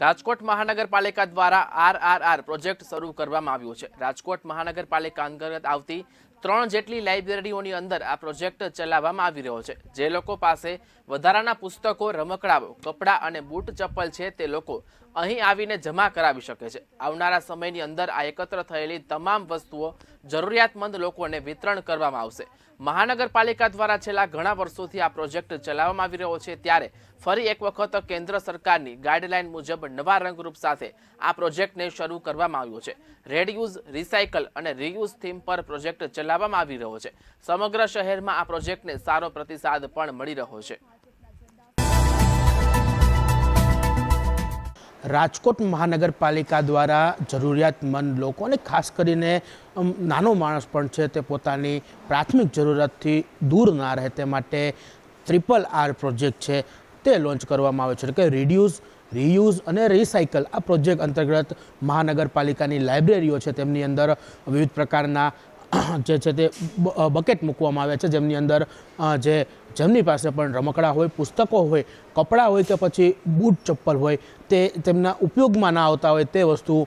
રાજકોટ મહાનગરપાલિકા દ્વારા RRR project શરૂ કરવામાં આવ્યો છે. રાજકોટ મહાનગરપાલિકા અંતર્ગત આવતી ત્રણ જેટલી લાઇબ્રેરીઓની અંદર આ પ્રોજેક્ટ ચલાવવામાં આવી રહ્યો છે. જે લોકો પાસે વધારાના પુસ્તકો રમકડાઓ કપડાં અને બૂટ ચપ્પલ છે તે લોકો અહીં આવીને જમા કરાવી શકે છે. આવનારા સમયની અંદર આ એકત્ર થયેલી તમામ વસ્તુઓ જરૂરિયાતમંદ લોકોને વિતરણ કરવામાં આવશે. મહાનગરપાલિકા દ્વારા છેલ્લા ઘણા વર્ષોથી આ પ્રોજેક્ટ ચલાવવામાં આવી રહ્યો છે ત્યારે ફરી એક વખત કેન્દ્ર સરકારની ગાઈડલાઈન મુજબ નવા રંગરૂપ સાથે આ પ્રોજેક્ટને શરૂ કરવામાં આવ્યો છે. રેડ યુઝ, રિસાયકલ અને રીયુઝ થીમ પર પ્રોજેક્ટ ચલાવવામાં આવી રહ્યો છે. સમગ્ર શહેરમાં આ પ્રોજેક્ટને સારો પ્રતિસાદ પણ મળી રહ્યો છે. રાજકોટ મહાનગરપાલિકા દ્વારા જરૂરિયાતમંદ લોકો અને ખાસ કરીને નાનો માણસ પણ છે તે પોતાની પ્રાથમિક જરૂરિયાતથી દૂર ના રહે તે માટે ટ્રિપલ આર પ્રોજેક્ટ છે તે લોન્ચ કરવામાં આવે છે. એટલે કે રિડ્યુસ રીયુઝ અને રિસાયકલ આ પ્રોજેક્ટ અંતર્ગત મહાનગરપાલિકાની લાઇબ્રેરીઓ છે તેમની અંદર વિવિધ પ્રકારના જે છે તે બકેટ મૂકવામાં આવે છે, જેમની અંદર જે જેમની પાસે પણ રમકડા હોય, પુસ્તકો હોય, કપડાં હોય કે પછી બૂટ ચપ્પલ હોય, તે તેમના ઉપયોગમાં ના આવતા હોય તે વસ્તુ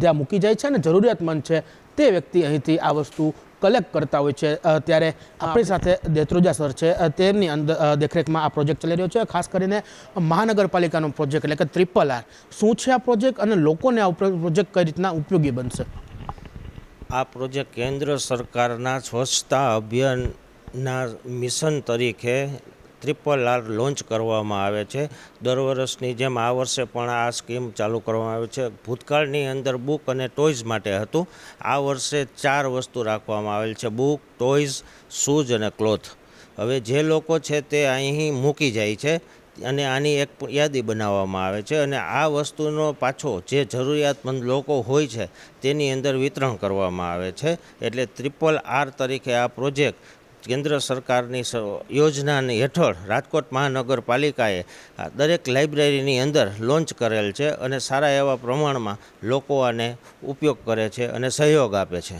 જ્યાં મૂકી જાય છે અને જરૂરિયાતમંદ છે તે વ્યક્તિ અહીંથી આ વસ્તુ કલેક્ટ કરતા હોય છે. ત્યારે આપણી સાથે દેત્રોજા સર છે. તેમની અંદર દેખરેખમાં આ પ્રોજેક્ટ ચાલી રહ્યો છે. ખાસ કરીને મહાનગરપાલિકાનો પ્રોજેક્ટ એટલે કે ટ્રિપલ આર શું છે આ પ્રોજેક્ટ અને લોકોને આ પ્રોજેક્ટ કઈ રીતના ઉપયોગી બનશે? આ પ્રોજેક્ટ કેન્દ્ર સરકારના સ્વચ્છતા અભિયાનના મિશન તરીકે ટ્રિપલ આર લોન્ચ કરવામાં આવે છે. દર વર્ષની જેમ આ વર્ષે પણ આ સ્કીમ ચાલુ કરવામાં આવે છે. ભૂતકાળની અંદર બુક અને ટોયઝ માટે હતું. આ વર્ષે ચાર વસ્તુ રાખવામાં આવેલ છે. બુક, ટોયઝ, શૂઝ અને ક્લોથ. હવે જે લોકો છે તે અહીં મૂકી જાય છે. અને આની એક યાદી બનાવવામાં આવે છે અને આ વસ્તુનો પાછો જે જરૂરિયાતમંદ લોકો હોય છે, તેની અંદર વિતરણ કરવામાં આવે છે. એટલે ટ્રિપલ આર તરીકે આ પ્રોજેક્ટ કેન્દ્ર સરકારની યોજનાની હેઠળ રાજકોટ મહાનગરપાલિકાએ દરેક લાઇબ્રેરીની અંદર લોન્ચ કરેલ છે અને સારા એવા પ્રમાણમાં લોકો આને ઉપયોગ કરે છે અને સહયોગ આપે છે.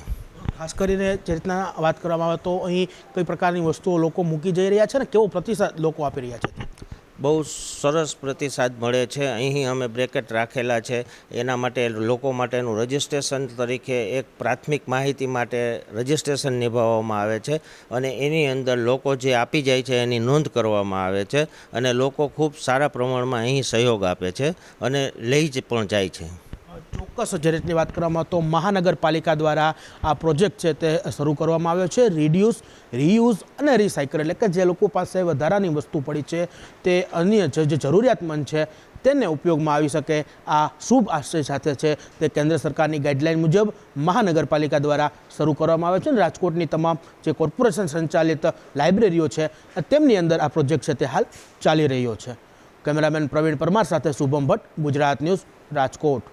ખાસ કરીને જે રીતના વાત કરવામાં આવે તો અહીં કઈ પ્રકારની વસ્તુઓ લોકો મૂકી જઈ રહ્યા છે ને કેવો પ્રતિસાદ લોકો આપી રહ્યા છે? બહુ સરસ પ્રતિસાદ મળે છે. અહીં અમે બ્રેકેટ રાખેલા છે. એના માટે લોકો માટેનું રજિસ્ટ્રેશન તરીકે એક પ્રાથમિક માહિતી માટે રજિસ્ટ્રેશન નિભાવવામાં આવે છે અને એની અંદર લોકો જે આપી જાય છે એની નોંધ કરવામાં આવે છે અને લોકો ખૂબ સારા પ્રમાણમાં અહીં સહયોગ આપે છે અને લઈ જ પણ જાય છે. ચોક્કસ જરૂરિયાતની વાત કરવામાં તો મહાનગરપાલિકા દ્વારા આ પ્રોજેક્ટ છે તે શરૂ કરવામાં આવ્યો છે. રિડ્યુસ, રીયુઝ અને રિસાયકલ એટલે કે જે લોકો પાસે વધારાની વસ્તુ પડી છે તે અન્ય જે જરૂરિયાતમંદ છે તેને ઉપયોગમાં આવી શકે. આ શુભ આશય સાથે છે તે કેન્દ્ર સરકારની ગાઈડલાઇન મુજબ મહાનગરપાલિકા દ્વારા શરૂ કરવામાં આવે છે અને રાજકોટની તમામ જે કોર્પોરેશન સંચાલિત લાઇબ્રેરીઓ છે તેમની અંદર આ પ્રોજેક્ટ છે તે હાલ ચાલી રહ્યો છે. કેમેરામેન પ્રવીણ પરમાર સાથે શુભમ ભટ્ટ, ગુજરાત ન્યૂઝ, રાજકોટ.